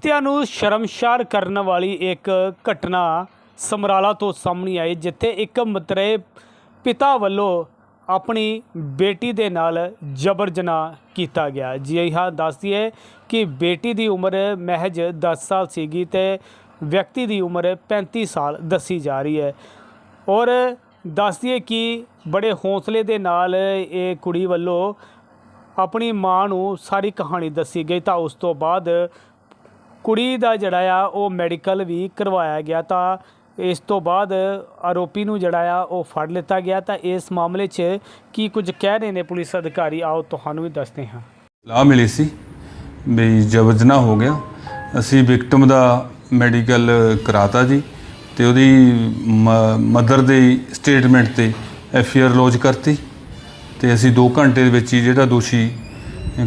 ਹੱਤਿਆ ਨੂੰ ਸ਼ਰਮਸ਼ਾਰ ਕਰਨ ਵਾਲੀ ਇੱਕ ਘਟਨਾ ਸਮਰਾਲਾ ਤੋਂ ਸਾਹਮਣੇ ਆਈ, ਜਿੱਥੇ ਇੱਕ ਮਤਰੇ ਪਿਤਾ ਵੱਲੋਂ ਆਪਣੀ ਬੇਟੀ ਦੇ ਨਾਲ ਜਬਰ ਜਨਾਹ ਕੀਤਾ ਗਿਆ। ਜੀ ਹਾਂ ਦੱਸਦੀਏ ਕਿ ਬੇਟੀ ਦੀ ਉਮਰ ਮਹਿਜ 10 ਸਾਲ ਸੀਗੀ ਤੇ ਵਿਅਕਤੀ ਦੀ ਉਮਰ 35 ਸਾਲ ਦੱਸੀ ਜਾ ਰਹੀ ਹੈ। ਔਰ ਦੱਸਦੀਏ ਕਿ ਬੜੇ ਹੌਸਲੇ ਦੇ ਨਾਲ ਇਹ ਕੁੜੀ ਵੱਲੋਂ ਆਪਣੀ ਮਾਂ ਨੂੰ ਸਾਰੀ ਕਹਾਣੀ ਦੱਸੀ ਗਈ। ਤਾਂ ਉਸ ਤੋਂ ਬਾਅਦ ਕੁੜੀ ਦਾ ਜਿਹੜਾ ਆ ਉਹ ਮੈਡੀਕਲ ਵੀ ਕਰਵਾਇਆ ਗਿਆ ਤਾਂ ਇਸ ਤੋਂ ਬਾਅਦ ਆਰੋਪੀ ਨੂੰ ਜਿਹੜਾ ਆ ਉਹ ਫੜ ਲਿੱਤਾ ਗਿਆ। ਤਾਂ ਇਸ ਮਾਮਲੇ 'ਚ ਕੀ ਕੁਝ ਕਹਿ ਰਹੇ ਨੇ ਪੁਲਿਸ ਅਧਿਕਾਰੀ? ਆਓ ਤੁਹਾਨੂੰ ਵੀ ਦੱਸਦੇ ਹਾਂ। ਲਾ ਮਿਲੀ ਸੀ ਵੀ ਜਬਰਜਨਾ ਹੋ ਗਿਆ। ਅਸੀਂ ਵਿਕਟਮ ਦਾ ਮੈਡੀਕਲ ਕਰਾਤਾ ਜੀ ਤੇ ਉਹਦੀ ਮਦਰ ਦੇ ਸਟੇਟਮੈਂਟ ਤੇ ਐਫ ਆਰ ਲੌਜ ਕਰਤੀ ਤੇ ਅਸੀਂ 2 ਘੰਟੇ ਦੇ ਵਿੱਚ ਹੀ ਜਿਹੜਾ ਦੋਸ਼ੀ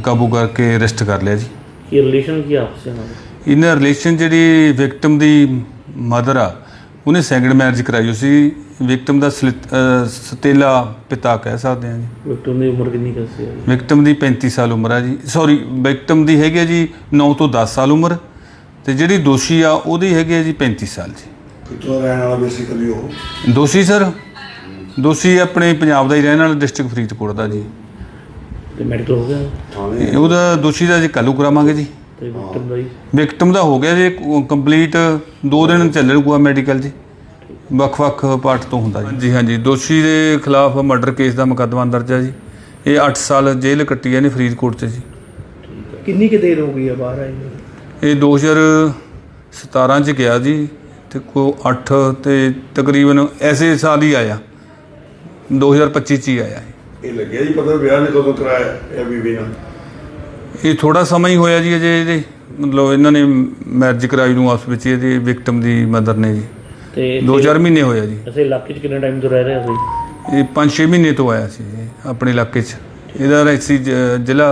ਕਾਬੂ ਕਰਕੇ ਅਰੈਸਟ ਕਰ ਲਿਆ ਜੀ। ਕੀ ਰਿਲੇਸ਼ਨ ਕੀ ਆਪਸ ਵਿੱਚ ਇਹਨਾਂ ਰਿਲੇਸ਼ਨ ਜਿਹੜੀ ਵਿਕਟਮ ਦੀ ਮਦਰ ਆ ਉਹਨੇ ਸੈਕੰਡ ਮੈਰਿਜ ਕਰਾਈ ਸੀ। ਵਿਕਟਮ ਦਾ ਸਤੇਲਾ ਪਿਤਾ ਕਹਿ ਸਕਦੇ ਹਾਂ ਜੀ। ਵਿਕਟਮ ਦੀ ਉਮਰ ਕਿੰਨੀ ਕੁ ਸੀ? ਵਿਕਟਮ ਦੀ 35 ਸਾਲ ਉਮਰ ਹੈ ਜੀ। ਸੌਰੀ ਵਿਕਟਮ ਦੀ ਹੈਗੀ ਹੈ ਜੀ 9 ਤੋਂ 10 ਸਾਲ ਉਮਰ। ਤੇ ਜਿਹੜੀ ਦੋਸ਼ੀ ਆ ਉਹਦੀ ਹੈਗੀ ਹੈ ਜੀ 35 ਸਾਲ ਜੀ। ਕਿੱਥੋਂ ਦਾ ਰਹਿਣ ਵਾਲਾ ਬੇਸਿਕਲੀ ਉਹ? ਦੋਸ਼ੀ ਸਰ। ਦੋਸ਼ੀ ਆਪਣੇ ਪੰਜਾਬ ਦਾ ਹੀ ਰਹਿਣ ਵਾਲਾ ਡਿਸਟ੍ਰਿਕਟ ਫਰੀਦਕੋਟ ਦਾ ਜੀ। ਤੇ ਮੈਡੀਕਲ ਹੋ ਗਿਆ? ਉਹਦਾ ਦੋਸ਼ੀ ਦਾ ਜੀ ਕੱਲੂ ਕਰਾਵਾਂਗੇ ਜੀ। ਤੇ ਵਿਕਟਮ ਦਾ ਹੀ। ਵਿਕਟਮ ਦਾ ਹੋ ਗਿਆ ਜੀ ਕੰਪਲੀਟ 2 ਦਿਨ ਚੱਲੂਗਾ ਮੈਡੀਕਲ ਜੀ। ਵੱਖ-ਵੱਖ ਪਾਰਟ ਤੋਂ ਹੁੰਦਾ ਜੀ। ਜੀ ਹਾਂਜੀ। ਦੋਸ਼ੀ ਦੇ ਖਿਲਾਫ ਮਰਡਰ ਕੇਸ ਦਾ ਮੁਕੱਦਮਾ ਦਰਜ ਹੈ ਜੀ। ਇਹ 8 ਸਾਲ ਜੇਲ੍ਹ ਕੱਟੀ ਹੈ ਨੇ ਫਰੀਦਕੋਟ 'ਚ ਜੀ। ਕਿੰਨੀ ਕੁ ਦੇਰ ਹੋ ਗਈ ਹੈ ਬਾਹਰ ਆਈ ਨੂੰ? ਇਹ 2017 ਚ ਗਿਆ ਜੀ। ਤੇ ਕੋ 8 ਤੇ ਤਕਰੀਬਨ ਐਸੇ ਸਾਲ ਹੀ ਆਇਆ। 2025 ਚ ਹੀ ਆਇਆ ਇਹ। ਇਹ ਲੱਗਿਆ ਜੀ ਪਤਾ ਵਿਆਹ ਨੇ ਕਦੋਂ ਕਰਾਇਆ ਇਹ ਬੀਬੀ ਨਾਲ। ਇਹ ਥੋੜਾ ਸਮਾਂ ਹੀ ਹੋਇਆ ਜੀ ਅਜੇ ਇਹਦੇ। ਮਤਲਬ ਇਹਨਾਂ ਨੇ ਮੈਰਿਜ ਕਰਾਈ ਨੂੰ ਆਪਸ ਵਿੱਚ ਇਹਦੇ ਵਿਕਟਮ ਦੀ ਮਦਰ ਨੇ ਜੀ। ਤੇ 2-4 ਮਹੀਨੇ ਹੋਇਆ ਜੀ। ਅਸੀਂ ਇਲਾਕੇ 'ਚ ਕਿੰਨੇ ਟਾਈਮ ਤੋਂ ਰਹਿ ਰਹੇ ਸੀ ਇਹ 5-6 ਮਹੀਨੇ ਤੋਂ ਆਇਆ ਸੀ ਇਹ ਆਪਣੇ ਇਲਾਕੇ 'ਚ। ਇਹਦਾ ਰੈਸੀ ਜ਼ਿਲ੍ਹਾ